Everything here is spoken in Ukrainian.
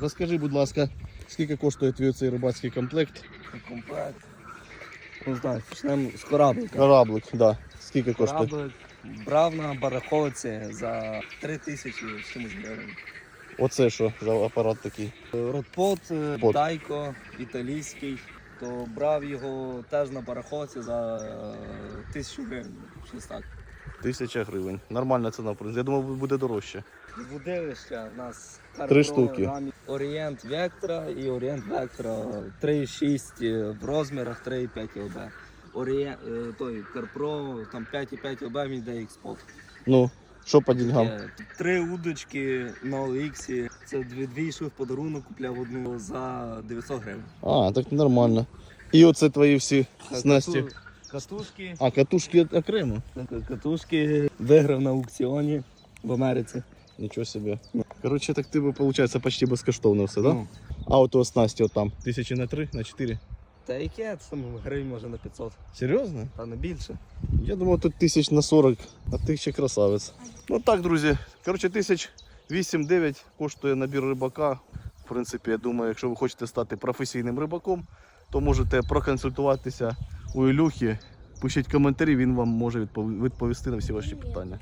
Розкажи, будь ласка, скільки коштує твій цей рибацький комплект? Комплект. Не знаю, почнемо з кораблика. Кораблик, да. Скільки коштує? Кораблик брав на барахолці за 3 тисячі з чимось гривень. Оце що за апарат такий? Ротпот, е, Пот. Дайко, італійський, то брав його теж на барахолці за е, тисячу гривень. Щось так. Тисяча гривень. Нормальна ціна. Я думав, буде дорожче. Будилища в нас Три штуки. рамі Орієнт Вектора і Орієнт Вектора 3,6 в розмірах 3,5 ЛБ. Орієнт, е, той Карпро, там 5,5 ЛБ він йде експорт. Ну, що по деньгам? Е, Три удочки на OX, це дві, дві йшли в подарунок, купляв одну за 900 гривень. А, так нормально. І оце твої всі снасті. Кату- Катушки, А, катушки окремо. катушки виграв на аукціоні в Америці. Нічого собі. Коротше, так ти виходить почти безкоштовно все, так? Да? Ну, А от у снасті от там. Тисячі на три, на чотири. Та яке там гривень може на 500, Серйозно? та не більше. Я думав, тут тисяч на 40, а ти ще красавець. Ну так, друзі. Коротше, тисяч 8-9 коштує набір рибака. В принципі, я думаю, якщо ви хочете стати професійним рибаком, то можете проконсультуватися у Ілюхи. Пишіть коментарі, він вам може відпов- відповісти на всі ваші питання.